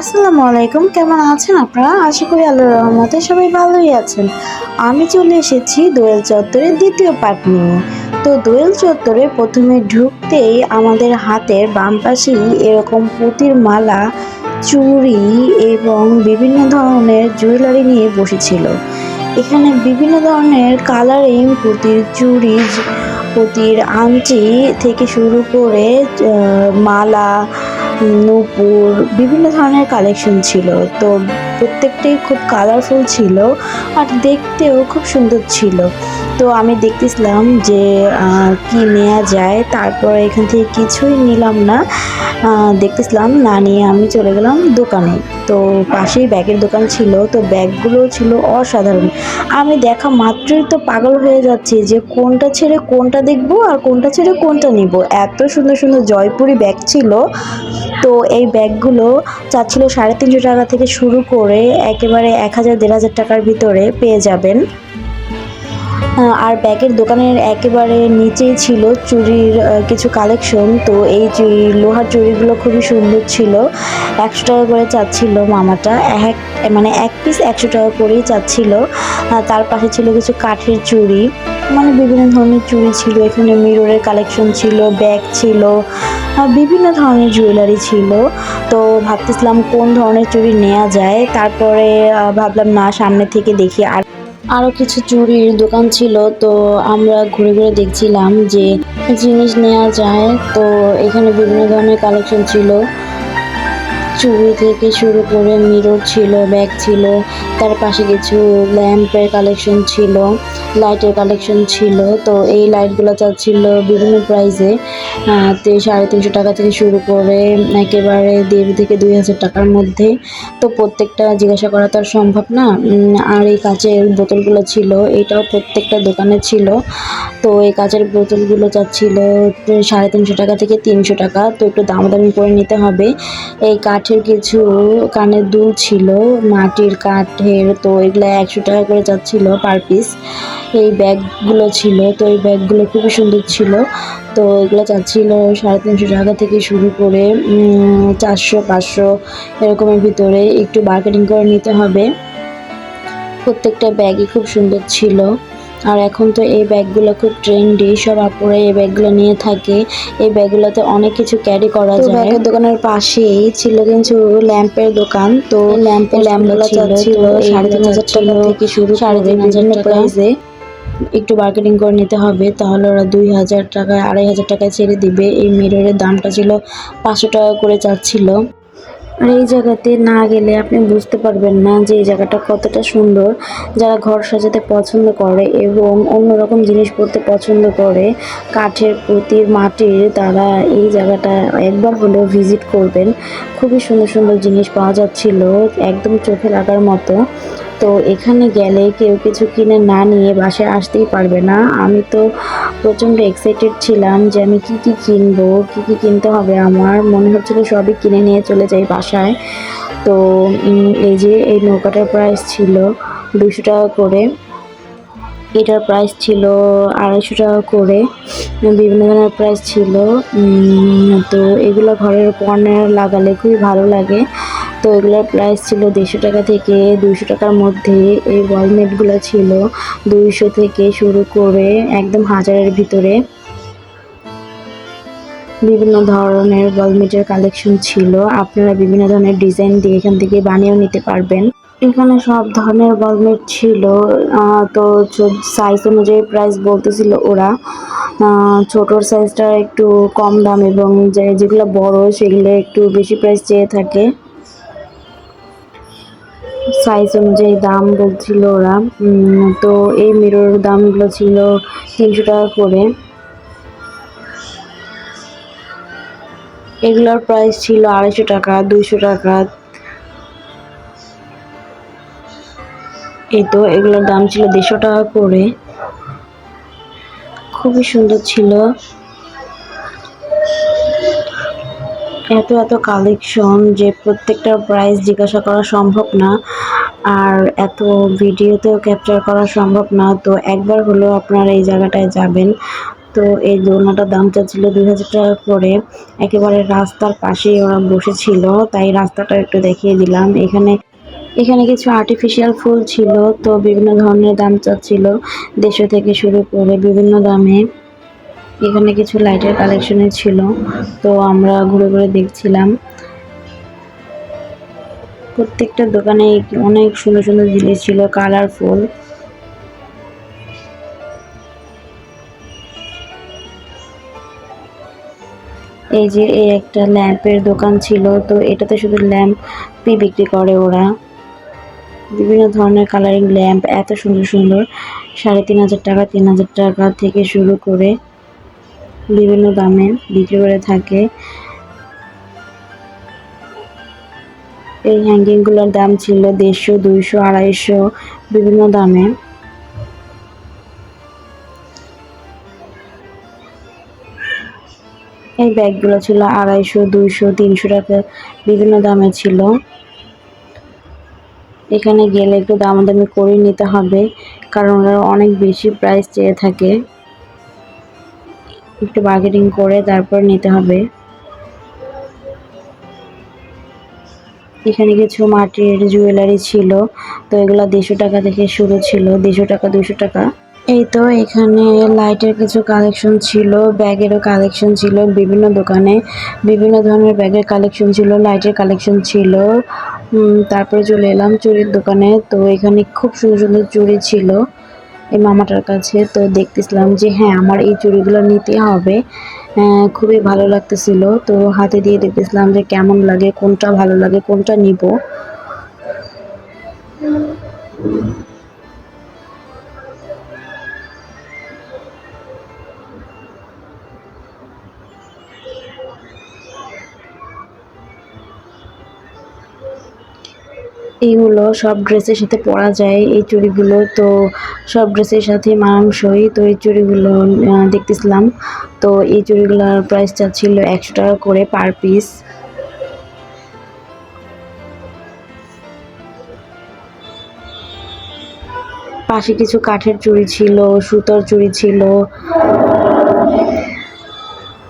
আসসালামু আলাইকুম, কেমন আছেন আপনারা? আশা করি আল্লাহর রহমতে সবাই ভালোই আছেন। আমি চলে এসেছি দোয়েল চত্বরের দ্বিতীয় পার্ট নিয়ে। তো দোয়েল চত্বরে প্রথমে ঢুকতেই আমাদের হাতের বাম পাশেই এরকম পুঁতির মালা, চুড়ি এবং বিভিন্ন ধরনের জুয়েলারি নিয়ে বসেছিল। এখানে বিভিন্ন ধরনের কালারিং, পুঁতির চুড়ি, পুঁতির আংটি থেকে শুরু করে মালা নূপুর, বিভিন্ন ধরনের কালেকশন ছিল। তো প্রত্যেকটাই খুব কালারফুল ছিল আর দেখতেও খুব সুন্দর ছিল। তো আমি দেখতেছিলাম যে কি নেওয়া যায়। তারপর এখান থেকে কিছুই নিলাম না। দেখতেছিলাম, না নিয়ে আমি চলে গেলাম দোকানে। তো পাশেই ব্যাগের দোকান ছিল। তো ব্যাগগুলো ছিল অসাধারণ। আমি দেখা মাত্রই তো পাগল হয়ে যাচ্ছি যে, কোনটা ছেড়ে কোনটা দেখব আর কোনটা ছেড়ে কোনটা নিব। এত সুন্দর সুন্দর জয়পুরি ব্যাগ ছিল। তো এই ব্যাগগুলো চাচ্ছিল সাড়ে তিনশো টাকা থেকে শুরু করে একেবারে এক হাজার, দেড় হাজার টাকার ভিতরে পেয়ে যাবেন। আর ব্যাগের দোকানের একেবারে নিচেই ছিল আহ, কিছু কালেকশন তো এই চুড়ি লোহার চুড়িগুলো খুবই সুন্দর ছিল। একশো টাকা করে চাচ্ছিল মামাটা। এক মানে এক পিস একশো টাকা করেই চাচ্ছিল। তার পাশে ছিল কিছু কাঠের চুড়ি। মানে বিভিন্ন ধরনের চুড়ি ছিল। এখানে মিররের কালেকশন ছিল ব্যাগ ছিল বিভিন্ন ধরনের জুয়েলারি ছিল। তো ভাবতেছিলাম কোন ধরনের চুড়ি নেওয়া যায়। তারপরে ভাবলাম না সামনে থেকে দেখি। আর আরও কিছু চুরির দোকান ছিল, তো আমরা ঘুরে ঘুরে দেখছিলাম যে জিনিস নেওয়া যায়। তো এখানে বিভিন্ন ধরনের কালেকশন ছিল। চুড়ি থেকে শুরু করে মিরর ছিল ব্যাগ ছিল, তার পাশে কিছু ল্যাম্পের কালেকশন ছিল। লাইটের কালেকশন ছিল। তো এই লাইটগুলো চাচ্ছিল বিভিন্ন প্রাইসে সাড়ে তিনশো টাকা থেকে শুরু করে একেবারে দেড় থেকে দুই হাজার টাকার মধ্যে। তো প্রত্যেকটা জিজ্ঞাসা করা তো আর সম্ভব না। আর এই কাচের বোতলগুলো ছিল, এটাও প্রত্যেকটা দোকানে ছিল। তো এই কাচের বোতলগুলো চাচ্ছিল সাড়ে তিনশো টাকা থেকে তিনশো টাকা। তো একটু দামাদামি করে নিতে হবে। এই কাঠের কিছু কানের দুল ছিল, মাটির কাঠের, তো এগুলো একশো টাকা করে যাচ্ছিল পার পিস এই ব্যাগগুলো ছিল তো এই ব্যাগগুলো খুবই সুন্দর ছিল। তো এগুলো চাচ্ছিল সাড়ে তিনশো টাকা থেকে শুরু করে চারশো পাঁচশো এরকমের ভিতরে একটু মার্কেটিং করে নিতে হবে। প্রত্যেকটা ব্যাগই খুব সুন্দর ছিল। আর এখন তো এই ব্যাগগুলো খুব ট্রেন্ডি সব আপুরা এই ব্যাগগুলো নিয়ে থাকে। এই ব্যাগগুলোতে অনেক কিছু ক্যারি করা যায়। ব্যাগের দোকানের পাশেই ছিল কিন্তু ল্যাম্পের দোকান তো ল্যাম্পের ল্যাম্পগুলো ছিল সাড়ে তিন হাজার টাকা থেকে শুরু সাড়ে তিন হাজার প্রাইসে একটু মার্কেটিং করে নিতে হবে, তাহলে ওরা দুই হাজার টাকায় আড়াই হাজার টাকায় ছেড়ে দিবে। এই মিররের দামটা ছিল পাঁচশো টাকা করে চাচ্ছিল। আর এই জায়গাতে না গেলে আপনি বুঝতে পারবেন না যে এই জায়গাটা কতটা সুন্দর। যারা ঘর সাজাতে পছন্দ করে এবং অন্যরকম জিনিস পড়তে পছন্দ করে, কাঠের পুঁতির মাটির তারা এই জায়গাটা একবার হলেও ভিজিট করবেন। খুবই সুন্দর সুন্দর জিনিস পাওয়া যাচ্ছিল, একদম চোখে লাগার মতো। তো এখানে গেলে কেউ কিছু কিনে না নিয়ে বাসায় আসতেই পারবে না। আমি তো প্রচণ্ড এক্সাইটেড ছিলাম যে আমি কি কি কিনবো, কি কি কিনতে হবে আমার। মনে হচ্ছিল সবই কিনে নিয়ে চলে যাই বাসায়। তো এই যে এই নৌকাটার প্রাইস ছিল দুশো টাকা করে। এটার প্রাইস ছিল আড়াইশো টাকা করে। বিভিন্ন ধরনের প্রাইস ছিল। তো এগুলো ঘরের কর্নার লাগালে খুবই ভালো লাগে। তো এগুলোর প্রাইস ছিল দেড়শো টাকা থেকে দুইশো টাকার মধ্যে। এই ওয়ালমেটগুলো ছিল দুইশো থেকে শুরু করে একদম হাজারের ভিতরে। বিভিন্ন ধরনের ওয়ালমেটের কালেকশন ছিল। আপনারা বিভিন্ন ধরনের ডিজাইন দিয়ে এখান থেকে বানিয়েও নিতে পারবেন। এখানে সব ধরনের ওয়ালমেট ছিল। তো সাইজ অনুযায়ী প্রাইস বলতেছিল ওরা। ছোটোর সাইজটা একটু কম দাম এবং যে, যেগুলো বড়, সেগুলো একটু বেশি প্রাইস চেয়ে থাকে। সাইজ অনুযায়ী দাম বলছিল ওরা। তো এই মিরর দামগুলো ছিল তিনশো টাকা করে। এগুলোর প্রাইস ছিল আড়াইশো টাকা, দুইশো টাকা। এই তো, এগুলোর দাম ছিল দেড়শো টাকা করে। খুবই সুন্দর ছিল। এত এত কালেকশন যে প্রত্যেকটা প্রাইস জিজ্ঞাসা করা সম্ভব না আর এত ভিডিওতেও ক্যাপচার করা সম্ভব না। তো একবার হলেও আপনারা এই জায়গাটায় যাবেন। তো এই দোলনাটার দাম চাচ্ছিল দুই হাজার টাকা করে একেবারে রাস্তার পাশেই ওরা বসেছিল, তাই রাস্তাটা একটু দেখিয়ে দিলাম। এখানে এখানে কিছু আর্টিফিশিয়াল ফুল ছিল, তো বিভিন্ন ধরনের দাম চাচ্ছিল। দেড়শো থেকে শুরু করে বিভিন্ন দামে। এখানে কিছু লাইটের কালেকশনে ছিল, তো আমরা ঘুরে ঘুরে দেখছিলাম। প্রত্যেকটা দোকানে অনেক সুন্দর সুন্দর জিনিস ছিল কালারফুল এই যে এই একটা ল্যাম্পের দোকান ছিল, তো এটাতে শুধু ল্যাম্পই বিক্রি করে ওরা। বিভিন্ন ধরনের কালারিং ল্যাম্প, এত সুন্দর সুন্দর, সাড়ে তিন হাজার টাকা, তিন হাজার টাকা থেকে শুরু করে। বিভিন্ন দামে বিক্রি করে থাকে। এই হ্যাঙ্গিংগুলোর দাম ছিল দেড়শো, দুইশো, আড়াইশো, বিভিন্ন দামে। এই ব্যাগগুলো ছিল আড়াইশো, দুইশো, তিনশো টাকা, বিভিন্ন দামে ছিল। এখানে গেলে একটু দাম দামাদামি করে নিতে হবে, কারণ ওরা অনেক বেশি প্রাইস চেয়ে থাকে। একটু বার্গেনিং করে তারপর নিতে হবে। এখানে কিছু মাটির জুয়েলারি ছিল, তো এগুলো দেড়শো টাকা থেকে শুরু ছিল, দেড়শো টাকা দুশো টাকা। এই তো এখানে লাইটের কিছু কালেকশন ছিল, ব্যাগেরও কালেকশন ছিল, বিভিন্ন দোকানে বিভিন্ন ধরনের ব্যাগের কালেকশন ছিল লাইটের কালেকশন ছিল। তারপরে চলে এলাম চুরির দোকানে, তো এখানে খুব সুন্দর সুন্দর চুড়ি ছিল। এই মামাটার কাছে তো দেখতেছিলাম যে হ্যাঁ আমার এই চুড়িগুলো নিতে হবে। আহ, খুবই ভালো লাগতেছিল। তো হাতে দিয়ে দেখতেছিলাম যে কেমন লাগে কোনটা ভালো লাগে কোনটা নিব। এইগুলো সব ড্রেসের সাথে পরা যায়, এই চুড়িগুলো। তো সব ড্রেসের সাথে মানানসই। তো এই চুড়িগুলো দেখতেছিলাম। তো এই চুড়িগুলোর প্রাইস চাচ্ছিল একশো টাকা করে পার পিস পাশে কিছু কাঠের চুড়ি ছিল, সুতোর চুড়ি ছিল।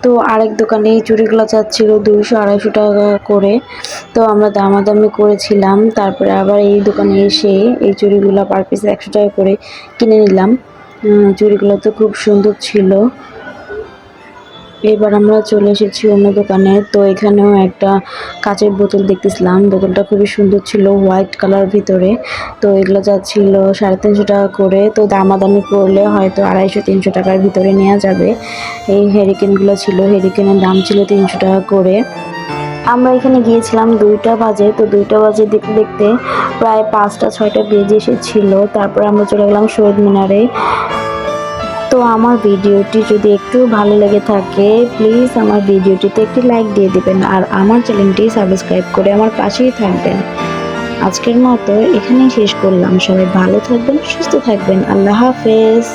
তো আরেক দোকানে এই চুড়িগুলো চাচ্ছিল দুইশো আড়াইশো টাকা করে। তো আমরা দামাদামি করেছিলাম, তারপরে আবার এই দোকানে এসে এই চুড়িগুলো পার পিস একশো টাকা করে কিনে নিলাম। চুড়িগুলো তো খুব সুন্দর ছিল। এবার আমরা চলে এসেছি অন্য দোকানে। তো এখানেও একটা কাচের বোতল দেখতেছিলাম। বোতলটা খুবই সুন্দর ছিল হোয়াইট কালার ভিতরে। তো এগুলো যাচ্ছিল সাড়ে তিনশো টাকা করে। তো দামাদামি করলে হয়তো আড়াইশো, তিনশো টাকার ভিতরে নেওয়া যাবে। এই হেরিকেনগুলো ছিল। হেরিকেনের দাম ছিল তিনশো টাকা করে। আমরা এখানে গিয়েছিলাম দুইটা বাজে। তো দুইটা বাজে দেখতে দেখতে প্রায় পাঁচটা, ছয়টা বেজে এসেছিল। তারপরে আমরা চলে গেলাম শহীদ মিনারে। তো আমার ভিডিওটি যদি একটু ভালো লেগে থাকে প্লিজ আমার ভিডিওটিতে একটি লাইক দিয়ে দিবেন আর আমার চ্যানেলটি সাবস্ক্রাইব করে আমার পাশেই থাকবেন। আজকের মতো এখানেই শেষ করলাম। সবাই ভালো থাকবেন, সুস্থ থাকবেন। আল্লাহ হাফেজ।